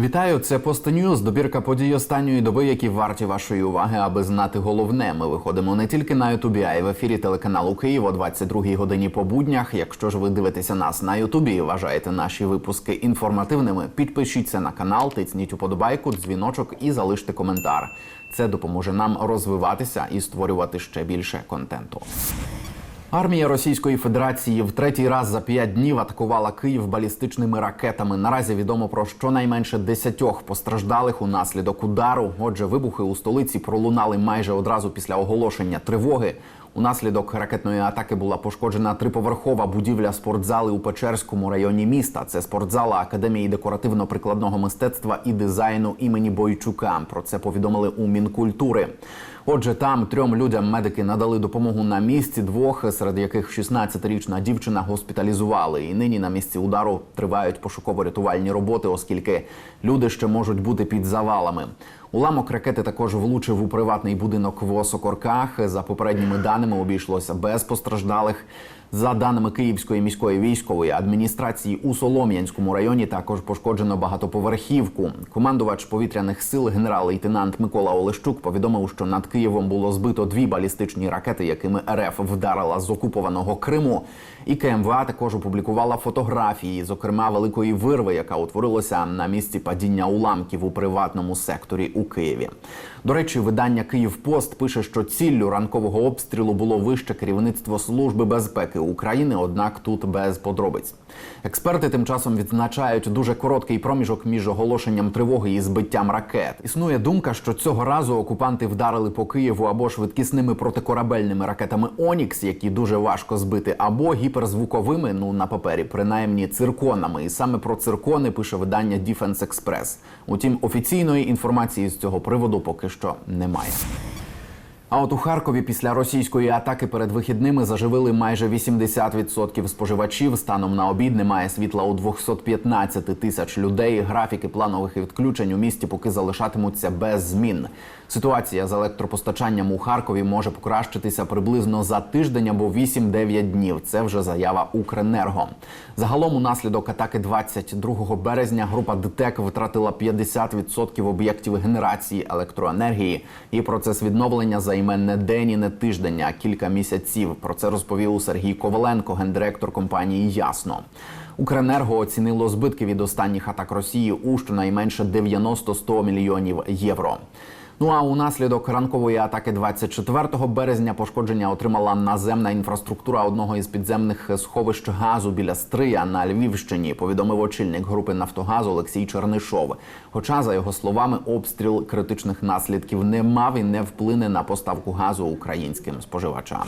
Вітаю, це Постньюз, добірка подій останньої доби, які варті вашої уваги, аби знати головне. Ми виходимо не тільки на Ютубі, а й в ефірі телеканалу Київ о 22-й годині по буднях. Якщо ж ви дивитеся нас на Ютубі і вважаєте наші випуски інформативними, підпишіться на канал, тисніть уподобайку, дзвіночок і залиште коментар. Це допоможе нам розвиватися і створювати ще більше контенту. Армія Російської Федерації в третій раз за п'ять днів атакувала Київ балістичними ракетами. Наразі відомо про щонайменше десятьох постраждалих унаслідок удару. Отже, вибухи у столиці пролунали майже одразу після оголошення тривоги. Унаслідок ракетної атаки була пошкоджена триповерхова будівля спортзали у Печерському районі міста. Це спортзала Академії декоративно-прикладного мистецтва і дизайну імені Бойчука. Про це повідомили у Мінкультури. Отже, там трьом людям медики надали допомогу на місці. Двох, серед яких 16-річна дівчина госпіталізували. І нині на місці удару тривають пошуково-рятувальні роботи, оскільки люди ще можуть бути під завалами. Уламок ракети також влучив у приватний будинок в Осокорках. За попередніми даними обійшлося без постраждалих. За даними Київської міської військової адміністрації у Солом'янському районі також пошкоджено багатоповерхівку. Командувач повітряних сил генерал-лейтенант Микола Олещук повідомив, що над Києвом було збито дві балістичні ракети, якими РФ вдарила з окупованого Криму. І КМВА також опублікувала фотографії, зокрема великої вирви, яка утворилася на місці падіння уламків у приватному секторі у Києві. До речі, видання Київпост пише, що ціллю ранкового обстрілу було вище керівництво Служби безпеки України. Однак тут без подробиць. Експерти тим часом відзначають дуже короткий проміжок між оголошенням тривоги і збиттям ракет. Існує думка, що цього разу окупанти вдарили по Києву або швидкісними протикорабельними ракетами Онікс, які дуже важко збити, або гіперзвуковими, ну на папері, принаймні цирконами. І саме про циркони пише видання Defense Express. Утім, офіційної інформації з цього приводу поки що немає. А от у Харкові після російської атаки перед вихідними заживили майже 80% споживачів. Станом на обід немає світла у 215 тисяч людей. Графіки планових відключень у місті поки залишатимуться без змін. Ситуація з електропостачанням у Харкові може покращитися приблизно за тиждень або 8-9 днів. Це вже заява Укренерго. Загалом, унаслідок атаки 22 березня, група ДТЕК втратила 50% об'єктів генерації електроенергії. І процес відновлення займе не день і не тиждень, а кілька місяців. Про це розповів Сергій Коваленко, гендиректор компанії Ясно. Укренерго оцінило збитки від останніх атак Росії у щонайменше 90-100 мільйонів євро. Ну а унаслідок ранкової атаки 24 березня пошкодження отримала наземна інфраструктура одного із підземних сховищ газу біля Стрия на Львівщині. Повідомив очільник групи Нафтогазу Олексій Чернишов. Хоча, за його словами, обстріл критичних наслідків не мав і не вплине на поставку газу українським споживачам.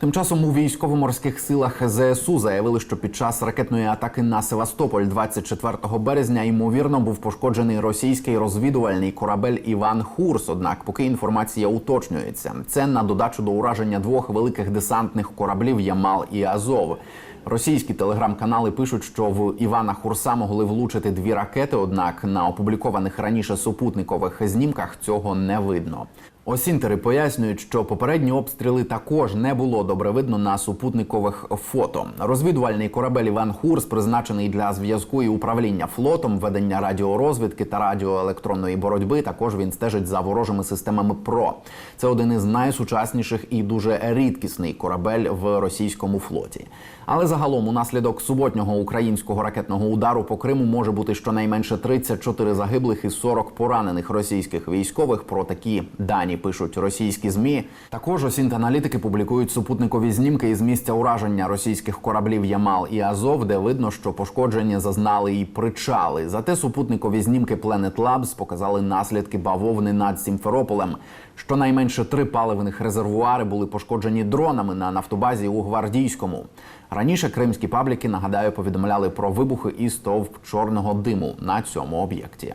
Тим часом у військово-морських силах ЗСУ заявили, що під час ракетної атаки на Севастополь 24 березня ймовірно був пошкоджений російський розвідувальний корабель Іван Хурс. Однак, поки інформація уточнюється, це на додачу до ураження двох великих десантних кораблів Ямал і Азов. Російські телеграм-канали пишуть, що в Івана Хурса могли влучити дві ракети однак на опублікованих раніше супутникових знімках цього не видно. Осінтери пояснюють, що попередні обстріли також не було добре видно на супутникових фото. Розвідувальний корабель Іван Хурс призначений для зв'язку і управління флотом, ведення радіорозвідки та радіоелектронної боротьби. Також він стежить за ворожими системами ПРО. Це один із найсучасніших і дуже рідкісний корабель в російському флоті. Але загалом, унаслідок суботнього українського ракетного удару по Криму може бути щонайменше 34 загиблих і 40 поранених російських військових. Про такі дані пишуть російські змі. Також осінт-аналітики публікують супутникові знімки із місця ураження російських кораблів Ямал і Азов, де видно, що пошкоджені зазнали і причали. Зате супутникові знімки Planet Labs показали наслідки бавовни над Сімферополем. Щонайменше три паливних резервуари були пошкоджені дронами на нафтобазі у Гвардійському. Раніше кримські пабліки нагадаю повідомляли про вибухи і стовп чорного диму на цьому об'єкті.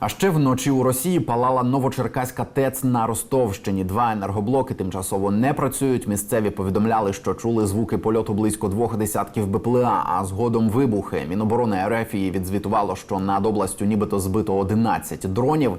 А ще вночі у Росії палала Новочеркаська ТЕЦ на Ростовщині. Два енергоблоки тимчасово не працюють. Місцеві повідомляли, що чули звуки польоту близько двох десятків БПЛА, а згодом вибухи. Міноборони Ерефії відзвітувало, що над областю нібито збито 11 дронів.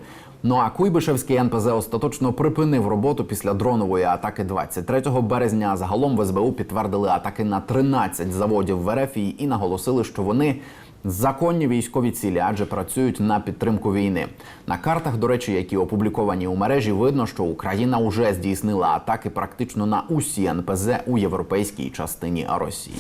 Ну а Куйбишевський НПЗ остаточно припинив роботу після дронової атаки 23 березня. Загалом в СБУ підтвердили атаки на 13 заводів в Ерефії і наголосили, що вони законні військові цілі, адже працюють на підтримку війни. На картах, до речі, які опубліковані у мережі, видно, що Україна уже здійснила атаки практично на усі НПЗ у європейській частині Росії.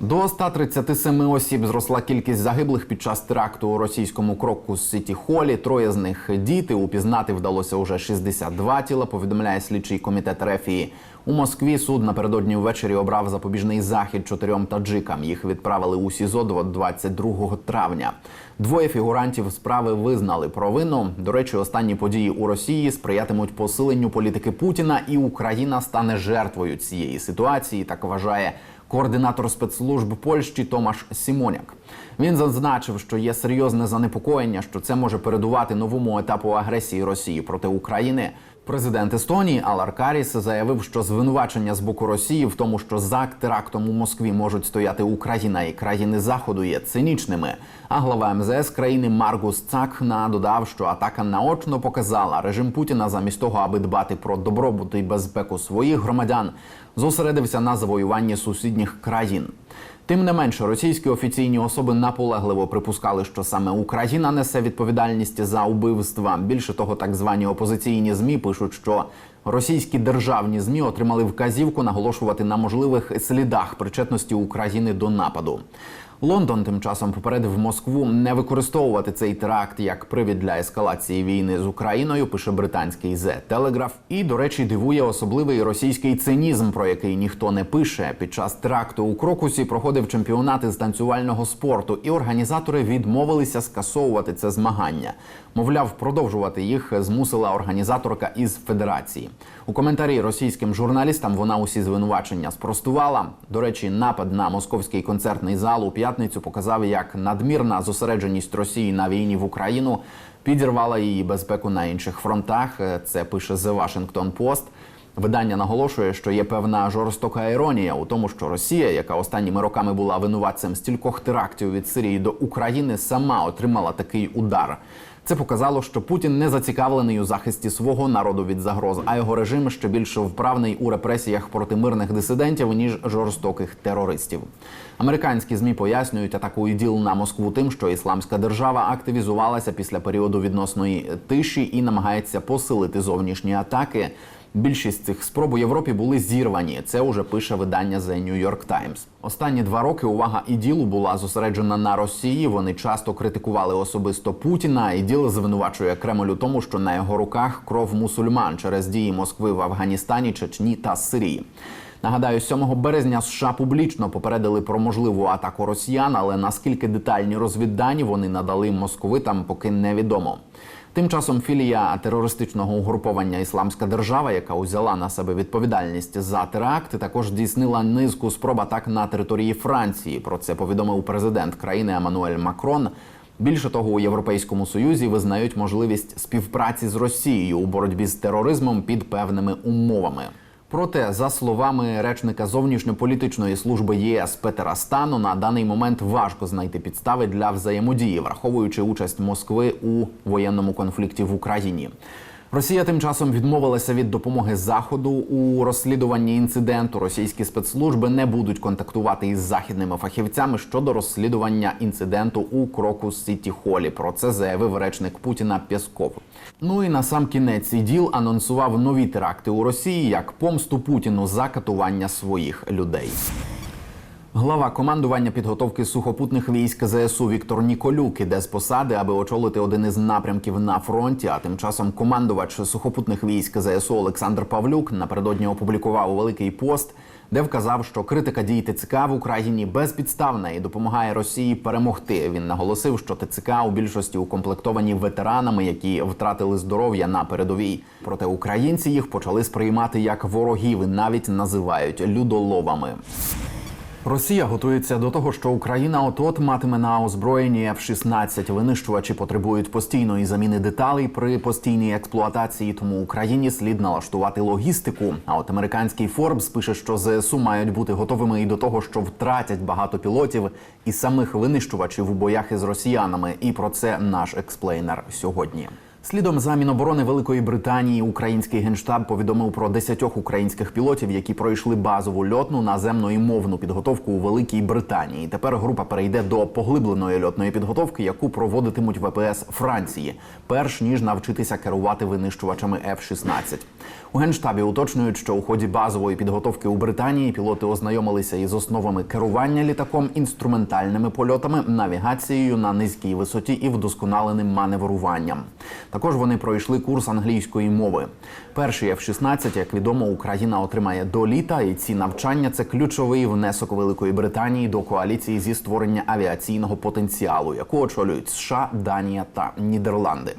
До 137 осіб зросла кількість загиблих під час теракту у російському кроку з Сіті Холі. Троє з них діти. Упізнати вдалося уже 62 тіла. Повідомляє слідчий комітет Рефії. У Москві суд напередодні ввечері обрав запобіжний захід чотирьом таджикам. Їх відправили у СІЗО до 22 травня. Двоє фігурантів справи визнали провину. До речі, останні події у Росії сприятимуть посиленню політики Путіна, і Україна стане жертвою цієї ситуації. Так вважає координатор спецслужб Польщі Томаш Сімоняк. Він зазначив, що є серйозне занепокоєння, що це може передувати новому етапу агресії Росії проти України. Президент Естонії Алар Каріс заявив, що звинувачення з боку Росії в тому, що за терактом у Москві можуть стояти Україна і країни Заходу, є цинічними. А глава МЗС країни Маргус Цакхна додав, що атака наочно показала режим Путіна замість того, аби дбати про добробут і безпеку своїх громадян, зосередився на завоюванні сусідніх країн. Тим не менше, російські офіційні особи наполегливо припускали, що саме Україна несе відповідальність за убивства. Більше того, так звані опозиційні змі пишуть, що російські державні змі отримали вказівку наголошувати на можливих слідах причетності України до нападу. Лондон тим часом попередив Москву не використовувати цей теракт як привід для ескалації війни з Україною. Пише британський The Telegraph. І, до речі, дивує особливий російський цинізм, про який ніхто не пише. Під час теракту у Крокусі проходив чемпіонат із танцювального спорту, і організатори відмовилися скасовувати це змагання. Мовляв, продовжувати їх змусила організаторка із федерації. У коментарі російським журналістам вона усі звинувачення спростувала. До речі, напад на московський концертний зал у п'ятницю показав, як надмірна зосередженість Росії на війні в Україну підірвала її безпеку на інших фронтах. Це пише The Washington Post. Видання наголошує, що є певна жорстока іронія у тому, що Росія, яка останніми роками була винуватцем стількох терактів від Сирії до України, сама отримала такий удар. Це показало, що Путін не зацікавлений у захисті свого народу від загроз, а його режим ще більше вправний у репресіях проти мирних дисидентів ніж жорстоких терористів. Американські змі пояснюють атаку іділ на Москву тим, що ісламська держава активізувалася після періоду відносної тиші і намагається посилити зовнішні атаки. Більшість цих спроб у Європі були зірвані. Це уже пише видання The New York Times. Останні два роки увага іділу була зосереджена на Росії. Вони часто критикували особисто Путіна. Іділ звинувачує Кремль у тому, що на його руках кров мусульман через дії Москви в Афганістані, Чечні та Сирії. Нагадаю, 7 березня США публічно попередили про можливу атаку росіян, але наскільки детальні розвіддані вони надали московитам, поки невідомо. Тим часом філія терористичного угруповання Ісламська держава, яка узяла на себе відповідальність за теракти, також здійснила низку спроб атак на території Франції. Про це повідомив президент країни Еммануель Макрон. Більше того, у Європейському Союзі визнають можливість співпраці з Росією у боротьбі з тероризмом під певними умовами. Проте, за словами речника зовнішньополітичної служби ЄС Петера Стану, на даний момент важко знайти підстави для взаємодії, враховуючи участь Москви у воєнному конфлікті в Україні. Росія тим часом відмовилася від допомоги заходу у розслідуванні інциденту. Російські спецслужби не будуть контактувати із західними фахівцями щодо розслідування інциденту у кроку Сіті Холі. Про це заявив речник Путіна Пєсков. Ну і на сам кінець іділ анонсував нові теракти у Росії як помсту Путіну за катування своїх людей. Глава командування підготовки сухопутних військ ЗСУ Віктор Ніколюк іде з посади, аби очолити один із напрямків на фронті. А тим часом командувач сухопутних військ ЗСУ Олександр Павлюк напередодні опублікував великий пост, де вказав, що критика дій ТЦК в Україні безпідставна і допомагає Росії перемогти. Він наголосив, що ТЦК у більшості укомплектовані ветеранами, які втратили здоров'я на передовій. Проте українці їх почали сприймати як ворогів і навіть називають людоловами. Росія готується до того, що Україна от-от матиме на озброєнні F-16. Винищувачі потребують постійної заміни деталей при постійній експлуатації. Тому Україні слід налаштувати логістику. А от американський Forbes пише, що ЗСУ мають бути готовими і до того, що втратять багато пілотів і самих винищувачів у боях із росіянами. І про це наш експлейнер сьогодні. Слідом за Міноборони Великої Британії український генштаб повідомив про 10 українських пілотів, які пройшли базову льотну наземну і мовну підготовку у Великій Британії. Тепер група перейде до поглибленої льотної підготовки, яку проводитимуть ВПС Франції, перш ніж навчитися керувати винищувачами F-16. У генштабі уточнюють, що у ході базової підготовки у Британії пілоти ознайомилися із основами керування літаком, інструментальними польотами, навігацією на низькій висоті і вдосконаленим маневруванням. Також вони пройшли курс англійської мови. Перший F-16, як відомо, Україна отримає до літа, і ці навчання це ключовий внесок Великої Британії до коаліції зі створення авіаційного потенціалу, яку очолюють США, Данія та Нідерланди.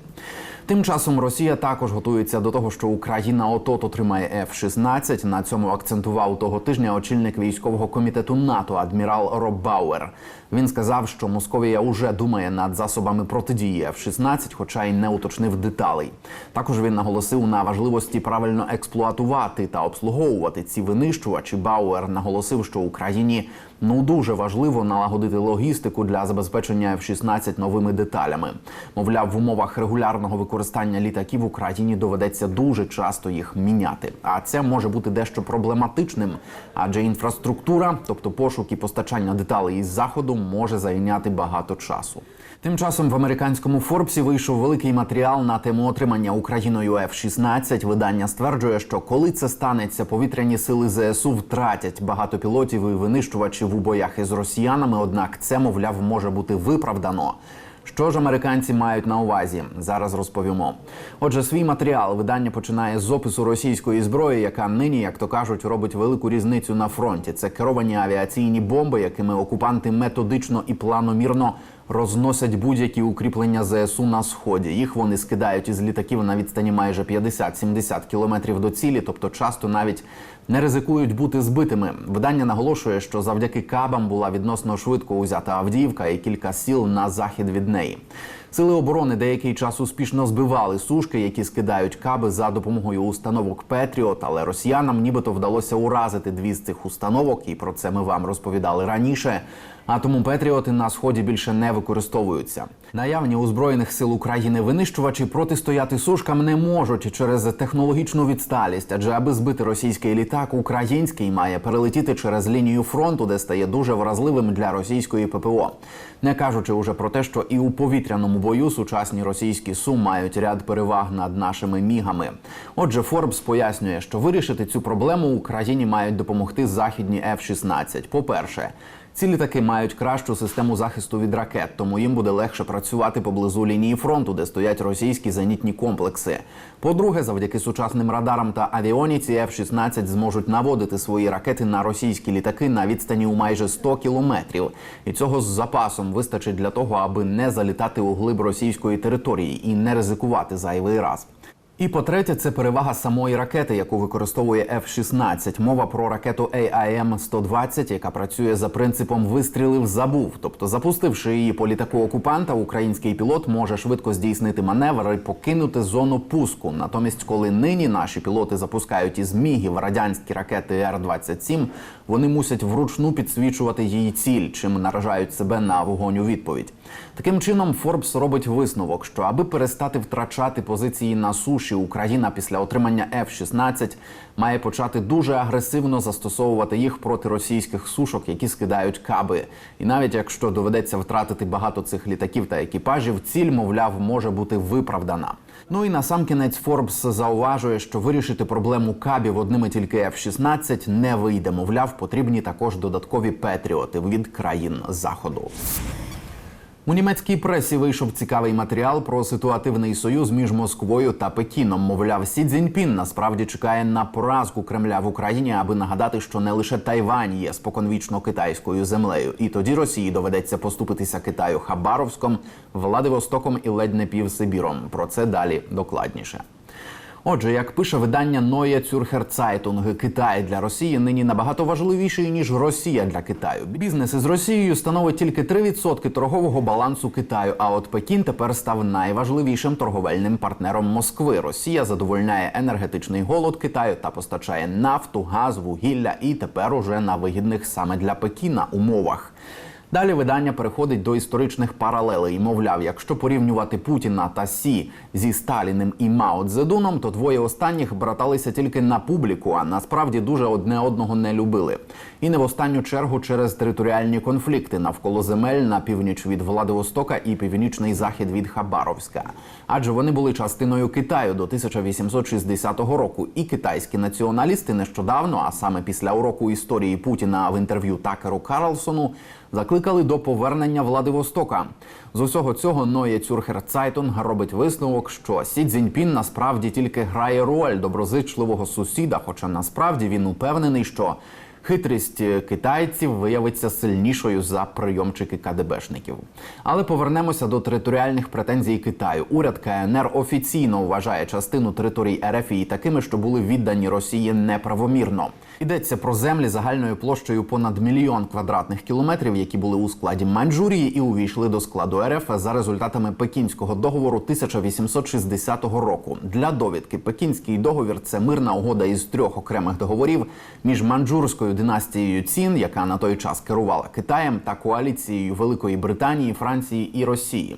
Тим часом Росія також готується до того, що Україна отот отримає F-16. На цьому акцентував того тижня очільник військового комітету НАТО адмірал Роб Бауер. Він сказав, що Московія уже думає над засобами протидії F-16, хоча й не уточнив деталей. Також він наголосив на важливості правильно експлуатувати та обслуговувати ці винищувачі. Бауер наголосив, що Україні ну дуже важливо налагодити логістику для забезпечення F-16 новими деталями. Мовляв, в умовах регулярного використання літаків в Україні доведеться дуже часто їх міняти. А це може бути дещо проблематичним, адже інфраструктура, тобто пошук і постачання деталей із заходу, може зайняти багато часу. Тим часом в американському Форбсі вийшов великий матеріал на тему отримання Україною F-16. Видання стверджує, що коли це станеться, повітряні сили ЗСУ втратять багато пілотів і винищувачів у боях із росіянами. Однак це, мовляв, може бути виправдано. Що ж американці мають на увазі? Зараз розповімо. Отже, свій матеріал видання починає з опису російської зброї, яка нині, як то кажуть, робить велику різницю на фронті. Це керовані авіаційні бомби, якими окупанти методично і планомірно розносять будь-які укріплення ЗСУ на сході. Їх вони скидають із літаків на відстані майже 50-70 кілометрів до цілі, тобто часто навіть не ризикують бути збитими. Видання наголошує, що завдяки кабам була відносно швидко узята Авдіївка і кілька сіл на захід від неї. Сили оборони деякий час успішно збивали сушки, які скидають каби за допомогою установок Петріот, але росіянам нібито вдалося уразити дві з цих установок, і про це ми вам розповідали раніше. А тому Петріоти на сході більше не використовуються. Наявні у збройних сил України винищувачі протистояти сушкам не можуть через технологічну відсталість, адже аби збити російський літак, український має перелетіти через лінію фронту, де стає дуже вразливим для російської ППО. Не кажучи уже про те, що і у повітряному бою сучасні російські су мають ряд переваг над нашими мігами. Отже, Форбс пояснює, що вирішити цю проблему Україні мають допомогти західні F-16. По перше. Ці літаки мають кращу систему захисту від ракет, тому їм буде легше працювати поблизу лінії фронту, де стоять російські зенітні комплекси. По-друге, завдяки сучасним радарам та авіоніці F-16 зможуть наводити свої ракети на російські літаки на відстані у майже 100 кілометрів. І цього з запасом вистачить для того, аби не залітати у глиб російської території і не ризикувати зайвий раз. І по-третє, це перевага самої ракети, яку використовує F-16. Мова про ракету AIM-120, яка працює за принципом вистрілив, забув. Тобто, запустивши її по літаку окупанта, український пілот може швидко здійснити маневр і покинути зону пуску. Натомість, коли нині наші пілоти запускають із мігів радянські ракети Р-27, вони мусять вручну підсвічувати її ціль, чим наражають себе на вогонь у відповідь. Таким чином, Форбс робить висновок, що аби перестати втрачати позиції на суші, Україна після отримання F-16 має почати дуже агресивно застосовувати їх проти російських сушок, які скидають каби. І навіть якщо доведеться втратити багато цих літаків та екіпажів, ціль, мовляв, може бути виправдана. Ну і на сам кінець Форбс зауважує, що вирішити проблему кабів одними тільки F-16 не вийде. Мовляв, потрібні також додаткові петріоти від країн заходу. У німецькій пресі вийшов цікавий матеріал про ситуативний союз між Москвою та Пекіном. Мовляв, Сі Цзіньпін насправді чекає на поразку Кремля в Україні, аби нагадати, що не лише Тайвань є споконвічно китайською землею, і тоді Росії доведеться поступитися Китаю Хабаровськом, Владивостоком і ледь не півсибіром. Про це далі докладніше. Отже, як пише видання Neue Zürcher Китай для Росії нині набагато важливіший ніж Росія для Китаю. Бізнес із Росією становить тільки 3% торгового балансу Китаю. А от Пекін тепер став найважливішим торговельним партнером Москви. Росія задовольняє енергетичний голод Китаю та постачає нафту, газ, вугілля і тепер уже на вигідних саме для Пекіна умовах. Далі видання переходить до історичних паралелей. Мовляв, якщо порівнювати Путіна та Сі зі Сталіним і Мао Цзедуном, то двоє останніх браталися тільки на публіку, а насправді дуже одне одного не любили. І не в останню чергу через територіальні конфлікти навколо земель на північ від Владивостока і північний захід від Хабаровська. Адже вони були частиною Китаю до 1860 року. І китайські націоналісти нещодавно, а саме після уроку історії Путіна в інтерв'ю Такеру Карлсону, закликали до повернення Владивостока. З усього цього Zürcher Zeitung робить висновок, що Сі Цзіньпін насправді тільки грає роль доброзичливого сусіда, хоча насправді він упевнений, що Хитрість китайців виявиться сильнішою за прийомчики КДБшників. Але повернемося до територіальних претензій Китаю. Уряд КНР офіційно вважає частину територій РФ такими, що були віддані Росії неправомірно. Йдеться про землі загальною площею понад мільйон квадратних кілометрів, які були у складі Маньчжурії і увійшли до складу РФ за результатами Пекінського договору 1860 року. Для довідки Пекінський договір це мирна угода із трьох окремих договорів між маньчжурською династією Цін, яка на той час керувала Китаєм, та коаліцією Великої Британії, Франції і Росії.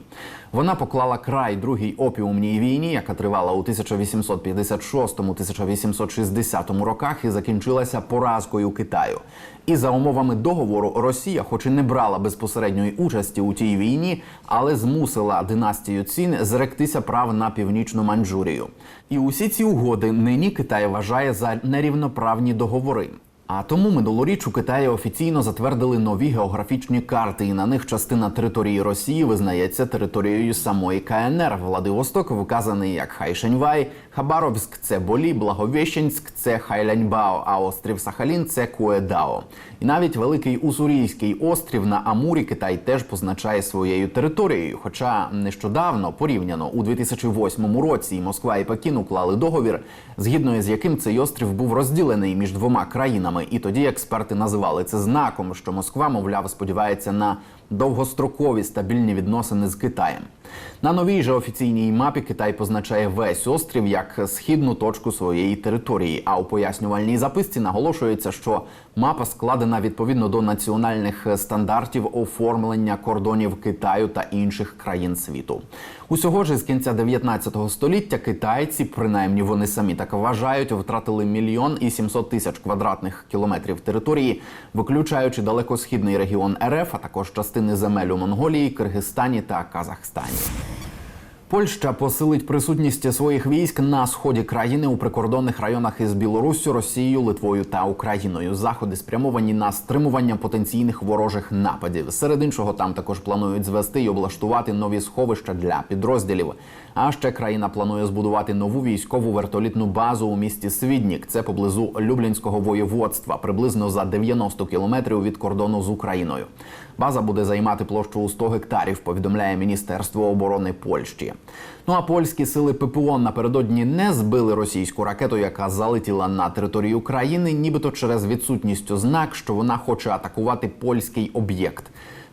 Вона поклала край другій опіумній війні, яка тривала у 1856-1860 роках і закінчилася поразкою Китаю. І за умовами договору Росія, хоч і не брала безпосередньої участі у тій війні, але змусила династію Цін зректися прав на північну Маньчжурію. І усі ці угоди нині Китай вважає за нерівноправні договори. А тому минулоріч у Китаї офіційно затвердили нові географічні карти, і на них частина території Росії визнається територією самої КНР. Владивосток вказаний як Хайшеньвай, Хабаровськ це Болі, Благовещенськ це Хайляньбао, а острів Сахалін це Куедао. І навіть великий Уссурійський острів на Амурі Китай теж позначає своєю територією. Хоча нещодавно порівняно у 2008 році Москва і Пекін уклали договір, згідно з яким цей острів був розділений між двома країнами. І тоді експерти називали це знаком, що Москва, мовляв, сподівається на довгострокові стабільні відносини з Китаєм. На новій же офіційній мапі Китай позначає весь острів як східну точку своєї території. А у пояснювальній записці наголошується, що мапа складена відповідно до національних стандартів оформлення кордонів Китаю та інших країн світу. Усього ж з кінця 19 століття китайці, принаймні вони самі так вважають, втратили мільйон і 700 тисяч квадратних кілометрів території, виключаючи далекосхідний регіон РФ, а також частини земель у Монголії, Киргизстані та Казахстані. Польща посилить присутність своїх військ на сході країни у прикордонних районах із Білоруссю, Росією, Литвою та Україною. Заходи спрямовані на стримування потенційних ворожих нападів. Серед іншого, там також планують звести і облаштувати нові сховища для підрозділів. А ще країна планує збудувати нову військову вертолітну базу у місті Свіднік. Це поблизу Люблінського воєводства, приблизно за 90 кілометрів від кордону з Україною. База буде займати площу у 100 гектарів. Повідомляє Міністерство оборони Польщі. Ну а польські сили ППО напередодні не збили російську ракету, яка залетіла на територію країни, нібито через відсутність ознак, що вона хоче атакувати польський об'єкт.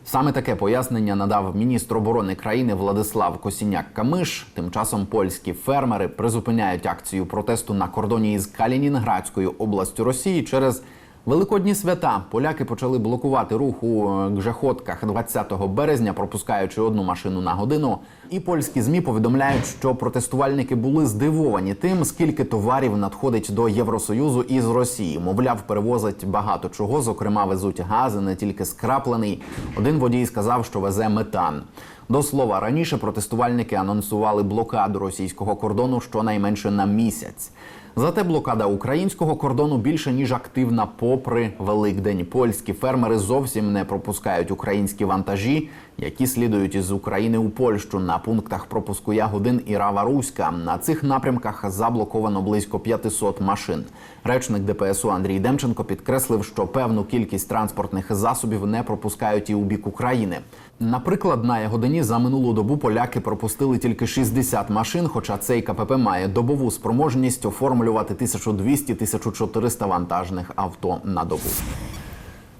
Саме таке пояснення надав міністр оборони країни Владислав Косіняк-Камиш. Тим часом польські фермери призупиняють акцію протесту на кордоні із Калінінградською областю Росії через Великодні свята поляки почали блокувати рух у Гжеходках 20 березня, пропускаючи одну машину на годину. І польські змі повідомляють, що протестувальники були здивовані тим, скільки товарів надходить до Євросоюзу із Росії. Мовляв, перевозить багато чого, зокрема везуть гази, не тільки скраплений. Один водій сказав, що везе метан. До слова, раніше протестувальники анонсували блокаду російського кордону щонайменше на місяць. Зате блокада українського кордону більше ніж активна, попри Великдень. Польські фермери зовсім не пропускають українські вантажі, які слідують із України у Польщу на пунктах пропуску Ягодин і Рава Руська. На цих напрямках заблоковано близько 500 машин. Речник ДПСУ Андрій Демченко підкреслив, що певну кількість транспортних засобів не пропускають і у бік України. Наприклад, на Ягодині за минулу добу поляки пропустили тільки 60 машин, хоча цей КПП має добову спроможність оформлювати 1200-1400 вантажних авто на добу.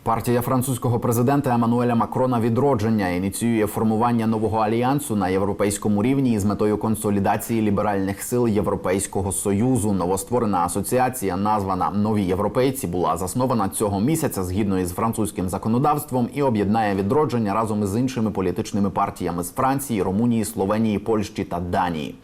Партія французького президента Еммануеля Макрона відродження ініціює формування нового альянсу на європейському рівні із метою консолідації ліберальних сил Європейського союзу. Новостворена асоціація, названа Нові європейці, була заснована цього місяця згідно із французьким законодавством і об'єднає відродження разом із іншими політичними партіями з Франції, Румунії, Словенії, Польщі та Данії.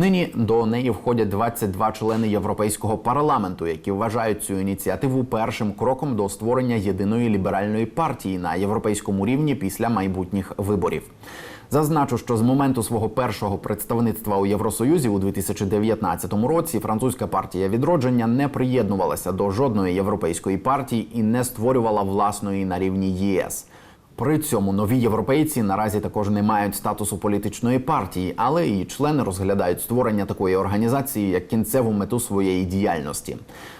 Нині до неї входять 22 члени європейського парламенту, які вважають цю ініціативу першим кроком до створення єдиної ліберальної партії на європейському рівні після майбутніх виборів. Зазначу, що з моменту свого першого представництва у Євросоюзі у 2019 році французька партія відродження не приєднувалася до жодної європейської партії і не створювала власної на рівні ЄС. При цьому нові європейці наразі також не мають статусу політичної партії, але її члени розглядають створення такої організації як кінцеву мету своєї діяльності.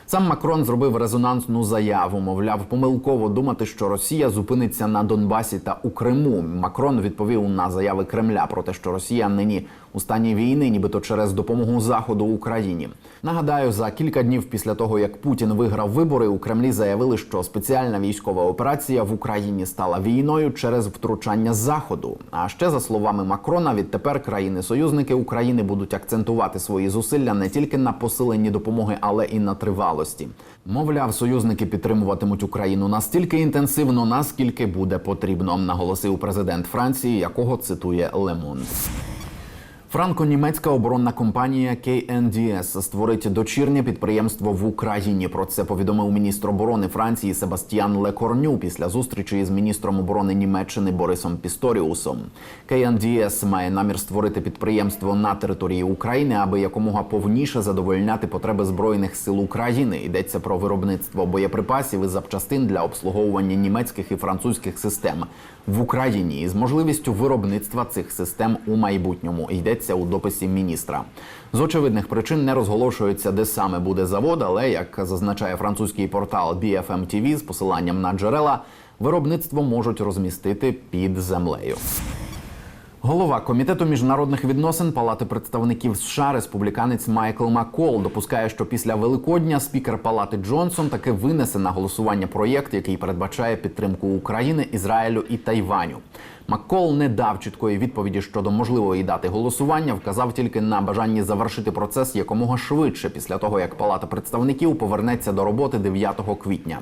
Сам Макрон зробив резонансну заяву. Мовляв, помилково думати, що Росія зупиниться на Донбасі та у Криму. Макрон відповів на заяви Кремля про те, що Росія нині у стані війни, нібито через допомогу Заходу Україні. Нагадаю, за кілька днів після того, як Путін виграв вибори, у Кремлі заявили, що спеціальна військова операція в Україні стала війною через втручання Заходу. А ще за словами Макрона, відтепер країни-союзники України будуть акцентувати свої зусилля не тільки на посиленні допомоги, але і на тривалості. Мовляв, союзники підтримуватимуть Україну настільки інтенсивно, наскільки буде потрібно, наголосив президент Франції, якого цитує Лемон. Франко-німецька оборонна компанія KNDS створить дочірнє підприємство в Україні. Про це повідомив міністр оборони Франції Себастьян Лекорню після зустрічі з міністром оборони Німеччини Борисом Пісторіусом. KNDS має намір створити підприємство на території України, аби якомога повніше задовольняти потреби збройних сил України. Йдеться про виробництво боєприпасів і запчастин для обслуговування німецьких і французьких систем в Україні із можливістю виробництва цих систем у майбутньому. Йдеться у дописі міністра. З очевидних причин не розголошується, де саме буде завод, але як зазначає французький портал BFM TV з посиланням на джерела, виробництво можуть розмістити під землею. Голова комітету міжнародних відносин Палати представників США республіканець Майкл Маккол допускає, що після Великодня спікер Палати Джонсон таки винесе на голосування проєкт, який передбачає підтримку України, Ізраїлю і Тайваню. Маккол не дав чіткої відповіді щодо можливої дати голосування, вказав тільки на бажанні завершити процес якомога швидше після того, як Палата представників повернеться до роботи 9 квітня.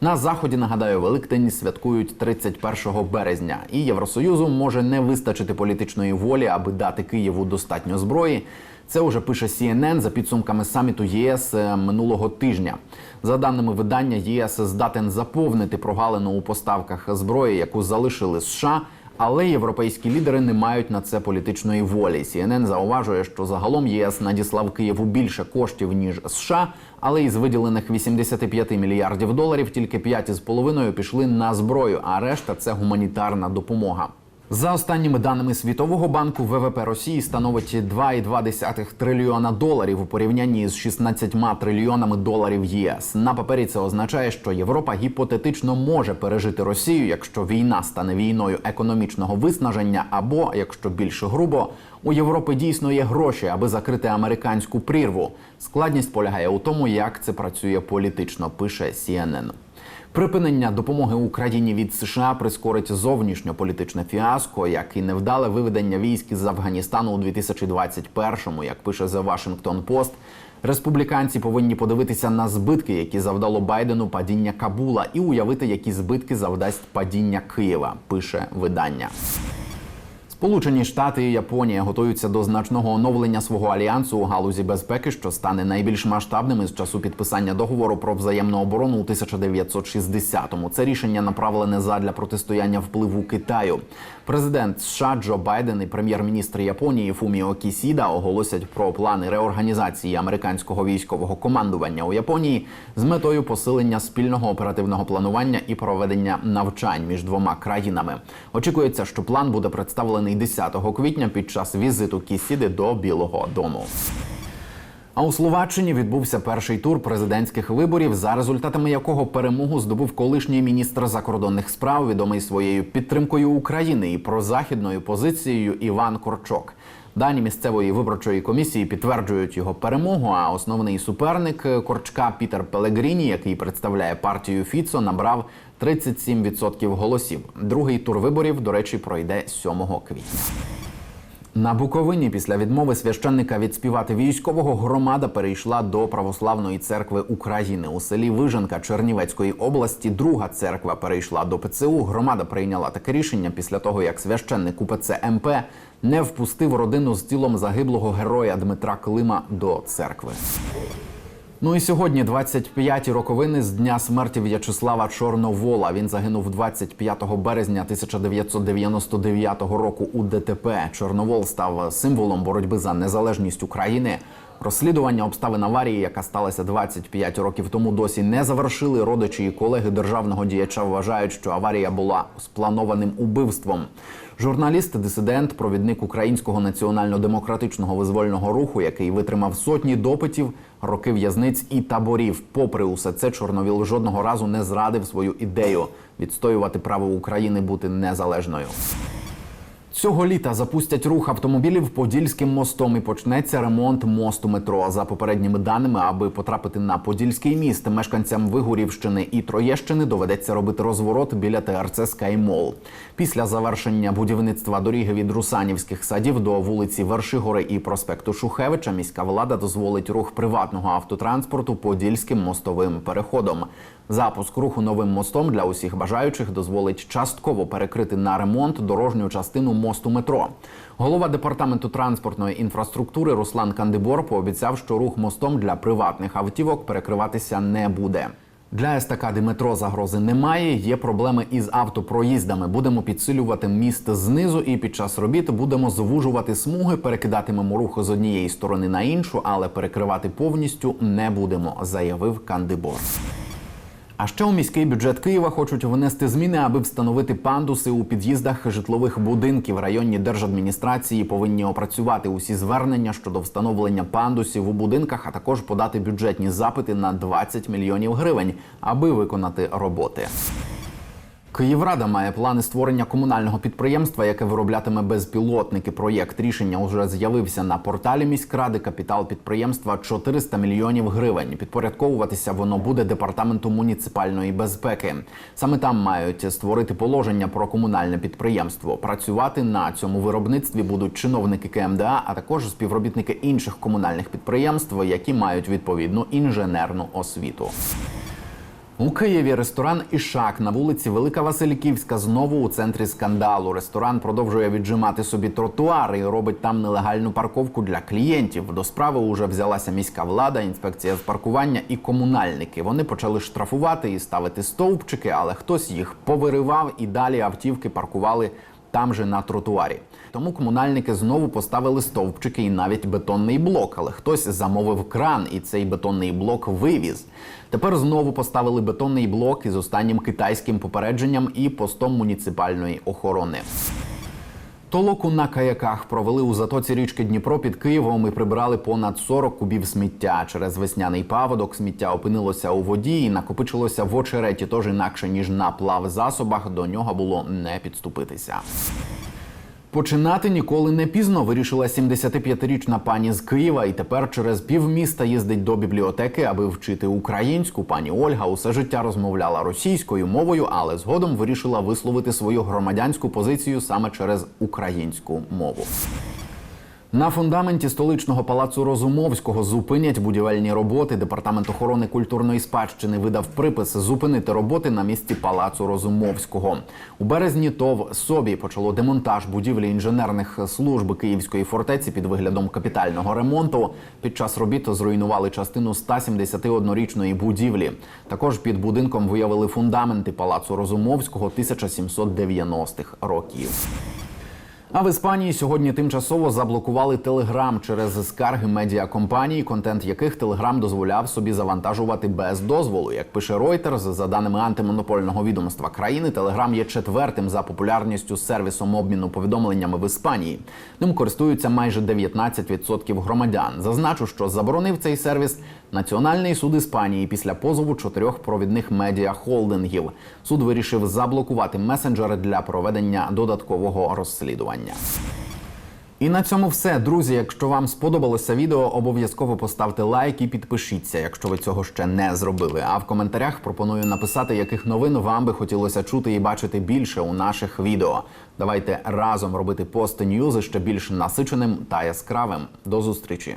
На заході нагадаю, Великдень святкують 31 березня, і Євросоюзу може не вистачити політичної волі, аби дати Києву достатньо зброї. Це уже пише CNN за підсумками саміту ЄС е, минулого тижня. За даними видання, ЄС здатен заповнити прогалину у поставках зброї, яку залишили США. Але європейські лідери не мають на це політичної волі. CNN зауважує, що загалом єС надіслав Києву більше коштів ніж США, але із виділених 85 мільярдів доларів тільки 5,5 пішли на зброю, а решта це гуманітарна допомога. За останніми даними Світового банку, ВВП Росії становить 2,2 трильйона доларів у порівнянні з 16 трильйонами доларів ЄС. На папері це означає, що Європа гіпотетично може пережити Росію, якщо війна стане війною економічного виснаження, або якщо більш грубо, у Європи дійсно є гроші, аби закрити американську прірву. Складність полягає у тому, як це працює політично. Пише CNN. Припинення допомоги Україні від США прискорить зовнішньополітичне фіаско, як і невдале виведення військ з Афганістану у 2021-му, як пише The Washington Post. Республіканці повинні подивитися на збитки, які завдало Байдену падіння Кабула, і уявити, які збитки завдасть падіння Києва. Пише видання. Сполучені Штати і Японія готуються до значного оновлення свого альянсу у галузі безпеки, що стане найбільш масштабним із часу підписання договору про взаємну оборону у 1960-му. Це рішення направлене задля протистояння впливу Китаю. Президент США Джо Байден і прем'єр-міністр Японії Фуміо Кісіда оголосять про плани реорганізації американського військового командування у Японії з метою посилення спільного оперативного планування і проведення навчань між двома країнами. Очікується, що план буде представлений 10 квітня під час візиту Кісіди до Білого Дому. А у Словаччині відбувся перший тур президентських виборів, за результатами якого перемогу здобув колишній міністр закордонних справ, відомий своєю підтримкою України і прозахідною позицією Іван Корчок. Дані місцевої виборчої комісії підтверджують його перемогу. А основний суперник Корчка Пітер Пелегріні, який представляє партію Фіцо, набрав 37% голосів. Другий тур виборів, до речі, пройде 7 квітня. На Буковині після відмови священника відспівати військового громада перейшла до православної церкви України у селі Виженка Чернівецької області. Друга церква перейшла до ПЦУ. Громада прийняла таке рішення після того, як священник УПЦ МП не впустив родину з тілом загиблого героя Дмитра Клима до церкви. Ну і сьогодні 25-ті роковини з дня смерті В'ячеслава Чорновола. Він загинув 25 березня 1999 року у ДТП. Чорновол став символом боротьби за незалежність України. Розслідування обставин аварії, яка сталася 25 років тому, досі не завершили. Родичі і колеги державного діяча вважають, що аварія була спланованим убивством. Журналіст, дисидент, провідник українського національно-демократичного визвольного руху, який витримав сотні допитів, роки в'язниць і таборів. Попри усе це, Чорновіл жодного разу не зрадив свою ідею відстоювати право України бути незалежною. Цього літа запустять рух автомобілів Подільським мостом і почнеться ремонт мосту метро. За попередніми даними, аби потрапити на Подільський міст, мешканцям Вигурівщини і Троєщини доведеться робити розворот біля ТРЦ Скаймол. Після завершення будівництва доріги від Русанівських садів до вулиці Вершигори і проспекту Шухевича міська влада дозволить рух приватного автотранспорту Подільським мостовим переходом. Запуск руху новим мостом для усіх бажаючих дозволить частково перекрити на ремонт дорожню частину мосту метро. Голова департаменту транспортної інфраструктури Руслан Кандибор пообіцяв, що рух мостом для приватних автівок перекриватися не буде. Для естакади метро загрози немає. Є проблеми із автопроїздами. Будемо підсилювати міст знизу, і під час робіт будемо звужувати смуги, перекидатимемо рух з однієї сторони на іншу, але перекривати повністю не будемо, заявив Кандибор. А ще у міський бюджет Києва хочуть внести зміни, аби встановити пандуси у під'їздах житлових будинків. Районні держадміністрації повинні опрацювати усі звернення щодо встановлення пандусів у будинках, а також подати бюджетні запити на 20 мільйонів гривень, аби виконати роботи. Київрада має плани створення комунального підприємства, яке вироблятиме безпілотники. Проєкт рішення уже з'явився на порталі міськради. Капітал підприємства 400 мільйонів гривень. Підпорядковуватися воно буде департаменту муніципальної безпеки. Саме там мають створити положення про комунальне підприємство. Працювати на цьому виробництві будуть чиновники КМДА, а також співробітники інших комунальних підприємств, які мають відповідну інженерну освіту. У Києві ресторан Ішак на вулиці Велика Васильківська знову у центрі скандалу. Ресторан продовжує віджимати собі тротуари і робить там нелегальну парковку для клієнтів. До справи уже взялася міська влада, інспекція з паркування і комунальники. Вони почали штрафувати і ставити стовпчики, але хтось їх повиривав і далі автівки паркували там же на тротуарі. Тому комунальники знову поставили стовпчики і навіть бетонний блок. Але хтось замовив кран, і цей бетонний блок вивіз. Тепер знову поставили бетонний блок із останнім китайським попередженням і постом муніципальної охорони. Толоку на каяках провели у затоці річки Дніпро під Києвом і прибирали понад 40 кубів сміття. Через весняний паводок сміття опинилося у воді і накопичилося в очереті, тож інакше ніж на плавзасобах до нього було не підступитися. Починати ніколи не пізно вирішила 75-річна пані з Києва, і тепер через півміста їздить до бібліотеки, аби вчити українську. Пані Ольга усе життя розмовляла російською мовою, але згодом вирішила висловити свою громадянську позицію саме через українську мову. На фундаменті столичного палацу Розумовського зупинять будівельні роботи. Департамент охорони культурної спадщини видав припис зупинити роботи на місці палацу Розумовського. У березні ТОВ собі почало демонтаж будівлі інженерних служб Київської фортеці під виглядом капітального ремонту. Під час робіт зруйнували частину 171-річної будівлі. Також під будинком виявили фундаменти палацу Розумовського 1790-х років. А в Іспанії сьогодні тимчасово заблокували Телеграм через скарги медіакомпаній, контент яких Телеграм дозволяв собі завантажувати без дозволу. Як пише Reuters, за даними антимонопольного відомства країни, Телеграм є четвертим за популярністю сервісом обміну повідомленнями в Іспанії. Ним користуються майже 19% громадян. Зазначу, що заборонив цей сервіс Національний суд Іспанії після позову чотирьох провідних медіахолдингів. Суд вирішив заблокувати месенджери для проведення додаткового розслідування. І на цьому все, друзі. Якщо вам сподобалося відео, обов'язково поставте лайк і підпишіться, якщо ви цього ще не зробили. А в коментарях пропоную написати, яких новин вам би хотілося чути і бачити більше у наших відео. Давайте разом робити пост ньюзи ще більш насиченим та яскравим. До зустрічі.